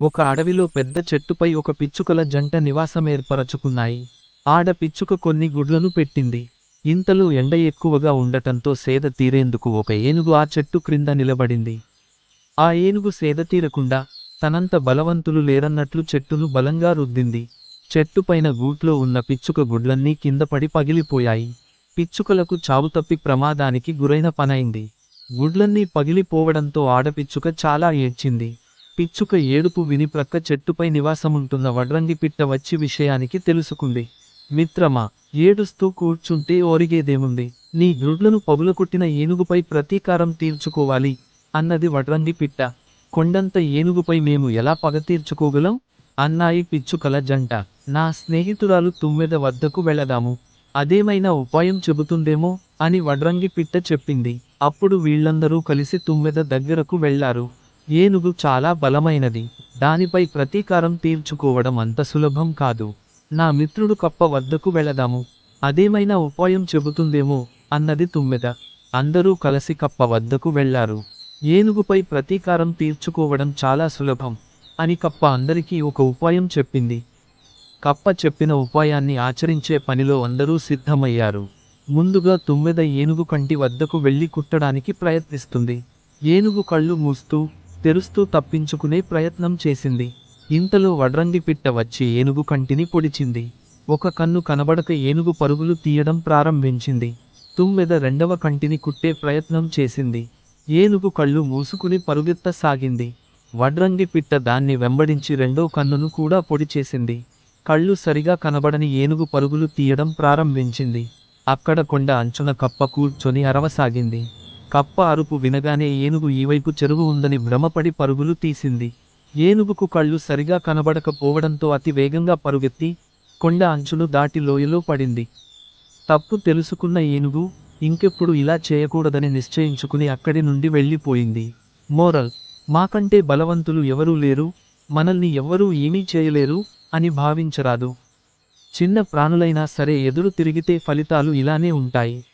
ఒక అడవిలో పెద్ద చెట్టుపై ఒక పిచ్చుకల జంట నివాసమేర్పరచుకున్నాయి ఆడ పిచ్చుక కొన్ని గుడ్లను పెట్టింది. ఇంతలో ఎండ ఎక్కువగా ఉండటంతో సేద తీరేందుకు ఒక ఏనుగు ఆ చెట్టు క్రింద నిలబడింది. ఆ ఏనుగు సేద తీరకుండా తనంత బలవంతులు లేరన్నట్లు చెట్టును బలంగా రుద్దింది. చెట్టుపైన గూట్లో ఉన్న పిచ్చుక గుడ్లన్నీ కింద పడి పగిలిపోయాయి. పిచ్చుకలకు చావు తప్పి ప్రమాదానికి గురైన పనైంది. గుడ్లన్నీ పగిలిపోవడంతో ఆడపిచ్చుక చాలా ఏడ్చింది. పిచ్చుక ఏడుపు విని ప్రక్క చెట్టుపై నివాసముంటున్న వడ్రంగి పిట్ట వచ్చి విషయానికి తెలుసుకుంది. మిత్రమా ఏడుస్తూ కూర్చుంటే ఓరిగేదేముంది నీ గ్రుడ్లను పగులకొట్టిన ఏనుగుపై ప్రతీకారం తీర్చుకోవాలి అన్నది వడ్రంగి పిట్ట కొండంత ఏనుగుపై మేము ఎలా పగ తీర్చుకోగలం? అన్నాయి పిచ్చుకల జంట. నా స్నేహితురాలు తుమ్మెద వద్దకు వెళదాము. అదేమైనా ఉపాయం చెబుతుందేమో అని వడ్రంగి పిట్ట చెప్పింది. అప్పుడు వీళ్ళందరూ కలిసి తుమ్మెద దగ్గరకు వెళ్ళారు. ఏనుగు చాలా బలమైనది. దానిపై ప్రతీకారం తీర్చుకోవడం అంత సులభం కాదు. నా మిత్రుడు కప్ప వద్దకు వెళదాము. అదేమైనా ఉపాయం చెబుతుందేమో అన్నది తుమ్మెద. అందరూ కలిసి కప్ప వద్దకు వెళ్ళారు. ఏనుగుపై ప్రతీకారం తీర్చుకోవడం చాలా సులభం అని కప్ప అందరికీ ఒక ఉపాయం చెప్పింది. కప్ప చెప్పిన ఉపాయాన్ని ఆచరించే పనిలో అందరూ సిద్ధమయ్యారు. ముందుగా తుమ్మెద ఏనుగు కంటి వద్దకు వెళ్ళి కుట్టడానికి ప్రయత్నిస్తుంది. ఏనుగు కళ్ళు మూస్తూ తెరుస్తూ తప్పించుకునే ప్రయత్నం చేసింది. ఇంతలో వడ్రంగి పిట్ట వచ్చి ఏనుగు కంటిని పొడిచింది. ఒక కన్ను కనబడక ఏనుగు పరుగులు తీయడం ప్రారంభించింది. తుమ్మెద రెండవ కంటిని కుట్టే ప్రయత్నం చేసింది. ఏనుగు కళ్ళు మూసుకుని పరుగెత్తసాగింది వడ్రంగి పిట్ట దాన్ని వెంబడించి రెండో కన్నును కూడా పొడి చేసింది. కళ్ళు సరిగా కనబడని ఏనుగు పరుగులు తీయడం ప్రారంభించింది. అక్కడ కొండ అంచున కప్ప కూర్చొని అరవసాగింది. కప్ప అరుపు వినగానే ఏనుగు ఈవైపు చెరువు ఉందని భ్రమపడి పరుగులు తీసింది. ఏనుగుకు కళ్ళు సరిగా కనబడకపోవడంతో అతి వేగంగా పరుగెత్తి కొండ అంచులు దాటి లోయలో పడింది. తప్పు తెలుసుకున్న ఏనుగు ఇంకెప్పుడు ఇలా చేయకూడదని నిశ్చయించుకుని అక్కడి నుండి వెళ్ళిపోయింది. మోరల్ మాకంటే బలవంతులు ఎవరూ లేరు మనల్ని ఎవ్వరూ ఏమీ చేయలేరు అని భావించరాదు. చిన్న ప్రాణులైనా సరే ఎదురు తిరిగితే ఫలితాలు ఇలానే ఉంటాయి.